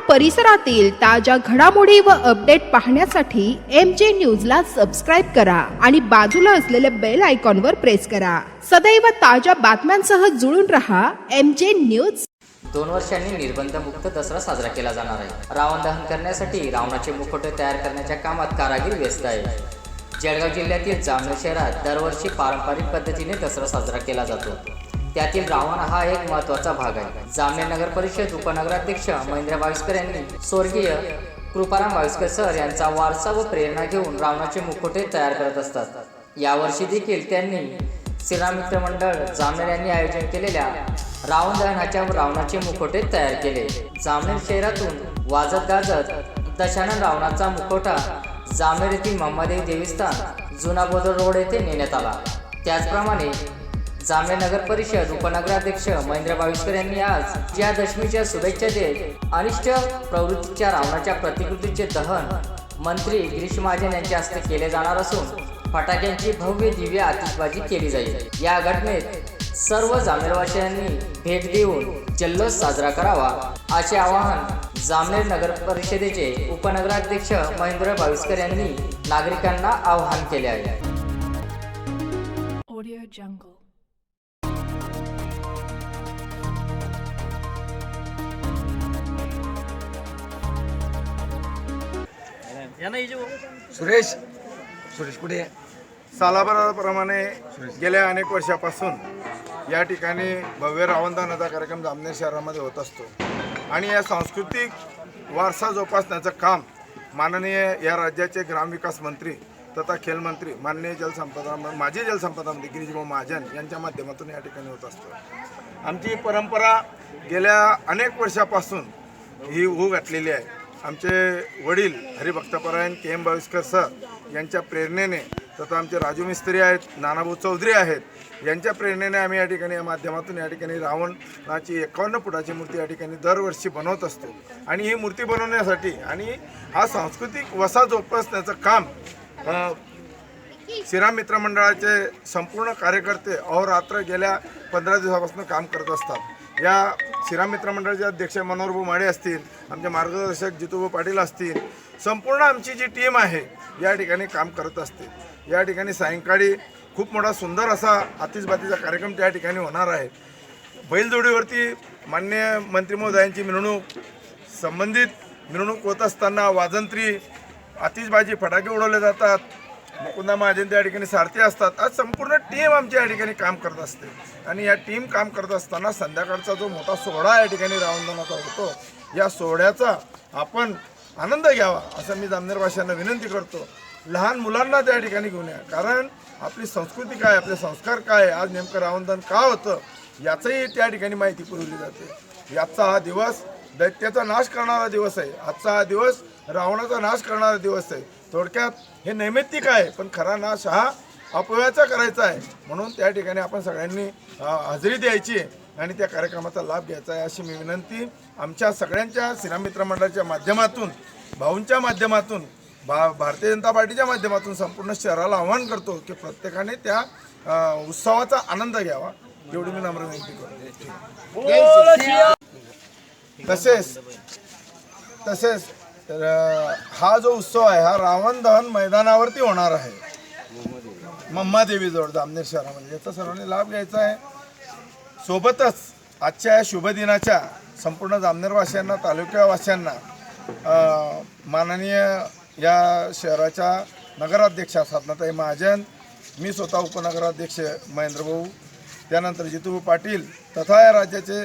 परिसरातील ताज्या घडामोडी व अपडेट पाहण्यासाठी एम जे न्यूजला सबस्क्राईब करा आणि बाजूला असलेल्या बेल आयकॉनवर प्रेस करा. सदैव ताज्या बातम्यांसह जुळून रहा एम जे न्यूज दोन वर्षांनी निर्बंधमुक्त दसरा साजरा केला जाणार आहे. रावण दहन करण्यासाठी रावणाचे मुखोटे तयार करण्याच्या कामात कारागीर व्यस्त आहे जळगाव जिल्ह्यातील जामनेर शहरात दरवर्षी पारंपरिक पद्धतीने दसरा साजरा केला जातो. त्यातील रावण हा एक महत्त्वाचा भाग आहे. जामनेर नगर परिषद उपनगराध्यक्ष महेंद्र बाविस्कर यांनी स्वर्गीय कृपाराम बाविस्कर सर यांचा वारसा व प्रेरणा घेऊन रावणाचे मुखोटे तयार करत असतात. यावर्षी देखील त्यांनी श्रीराम मंडळ जामनेर यांनी आयोजन केलेल्या रावण दहनाच्या रावणाचे मुखोटे तयार केले. जामनेर शहरातून वाजत गाजत दशानन रावणाचा मुखोटा जामनेर येथील मम्मादेवी देवस्थान जुना बोदर रोड येथे नेण्यात आला. त्याचप्रमाणे जामनेर नगर परिषद उपनगराध्यक्ष महेंद्र बाविस्कर यांनी आज विजयादशमीच्या शुभेच्छा देत अनिष्ट प्रवृत्तीच्या रावणाच्या प्रतिकृतीचे दहन मंत्री गिरीश महाजन यांच्या हस्ते केले जाणार असून फटाक्यांची भव्य दिव्य आतिषबाजी केली जाईल. या घटनेत सर्व जामनेरवासियांनी भेट देऊन जल्लोष साजरा करावा असे आवाहन जामनेर नगर परिषदेचे उपनगराध्यक्ष महेंद्र बाविस्कर यांनी नागरिकांना आवाहन केले आहे. सुरेश. सुरेश कुठे? सालाबाराप्रमाणे गेल्या अनेक वर्षापासून या ठिकाणी भव्य रावणदानाचा कार्यक्रम जामनेर शहरामध्ये होत असतो. आणि या सांस्कृतिक वारसा जोपासण्याचं काम माननीय या राज्याचे ग्रामविकास मंत्री तथा खेल मंत्री माननीय जलसंपदा माजी जलसंपदा मंत्री गिरीशभाऊ महाजन यांच्या माध्यमातून या ठिकाणी होत असतो. आमची परंपरा गेल्या अनेक वर्षापासून ही होऊ घातलेली आहे. आमचे वडील हरिभक्तपरायण के एम बाविस्कर सर यांच्या प्रेरणेने तथा आमचे राजू मिस्त्री आहेत नानाभाऊ चौधरी आहेत यांच्या प्रेरणेने आम्ही या ठिकाणी या माध्यमातून या ठिकाणी रावणाची एकावन्न फुटाची मूर्ती या ठिकाणी दरवर्षी बनवत असतो. आणि ही मूर्ती बनवण्यासाठी आणि हा सांस्कृतिक वसा जोपासण्याचं काम श्रीराम मित्र मंडळाचे संपूर्ण कार्यकर्ते अहोरात्र गेल्या पंधरा दिवसापासून काम करत असतात. या श्रीराम मित्र मंडळाचे अध्यक्ष मनोहरभाऊ माडे असतील आमचे मार्गदर्शक जितूभाऊ पाटील असतील संपूर्ण आमची जी टीम आहे या ठिकाणी काम करत असते या ठिकाणी सायंकाळी खूप मोठा सुंदर असा आतिषबातीचा कार्यक्रम त्या ठिकाणी होणार आहे. बैलजोडीवरती मान्य मंत्री महोदयांची मिरवणूक संबंधित मिरवणूक होत असताना वाजंत्री आतिषबाजी फटाके उडवले जातात. मुकुंदा महाजन त्या ठिकाणी सारथी असतात. आज संपूर्ण टीम आमच्या या ठिकाणी काम करत असते. आणि या टीम काम करत असताना संध्याकाळचा जो मोठा सोहळा या ठिकाणी रावणदानाचा होतो या सोहळ्याचा आपण आनंद घ्यावा असं मी जामनेरवासियांना विनंती करतो. लहान मुलांना त्या ठिकाणी घेऊन या. कारण आपली संस्कृती काय आपले संस्कार काय आज नेमकं रावणदान का होतं याचंही त्या ठिकाणी माहिती पुरवली जाते. याचा हा दिवस दैत्याचा नाश करणारा दिवस आहे. आजचा हा दिवस रावणाचा नाश करणारा दिवस आहे. थोडक्यात हे नैमित्तिक आहे पण खरा नाश हा अपव्याचा करायचा आहे. म्हणून त्या ठिकाणी आपण सगळ्यांनी हजेरी द्यायची आणि त्या कार्यक्रमाचा लाभ घ्यायचा आहे अशी मी विनंती आमच्या सगळ्यांच्या श्रीराम मित्र मंडळाच्या माध्यमातून भाऊंच्या माध्यमातून भा भारतीय जनता पार्टीच्या माध्यमातून संपूर्ण शहराला आवाहन करतो की प्रत्येकाने त्या उत्सवाचा आनंद घ्यावा. एवढी मी नम्र विनंती करतो. तसेच तसेच तर, हा जो उत्सव आहे हा रावण दहन मैदानावरती होणार आहे. मम्मादेवीजवळ जामनेर शहरामध्ये. याचा सर्वांनी लाभ घ्यायचा आहे. सोबतच आजच्या या शुभदिनाच्या संपूर्ण जामनेरवासियांना तालुक्यावासियांना माननीय या शहराच्या नगराध्यक्षा साधनाताई महाजन मी स्वतः उपनगराध्यक्ष महेंद्रभाऊ त्यानंतर जितूभाऊ पाटील तथा या राज्याचे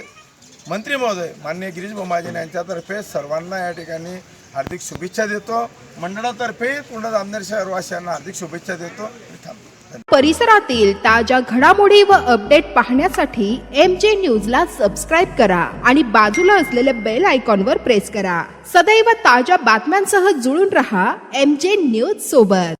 मंत्री महोदय माननीय गिरीश बोमाजीन यांच्यातर्फे सर्वांना या ठिकाणी हार्दिक शुभेच्छा देतो. मंडळातर्फे पूर्ण जामनेर शहरवासियांना हार्दिक शुभेच्छा देतो परिसरातील ताज्या घडामोडी व अपडेट पाहण्यासाठी एम जे न्यूजला सबस्क्राईब करा आणि बाजूला असलेल्या बेल आयकॉनवर प्रेस करा. सदैव ताज्या बातम्यांसह जुळून रहा एम जे न्यूज सोबत.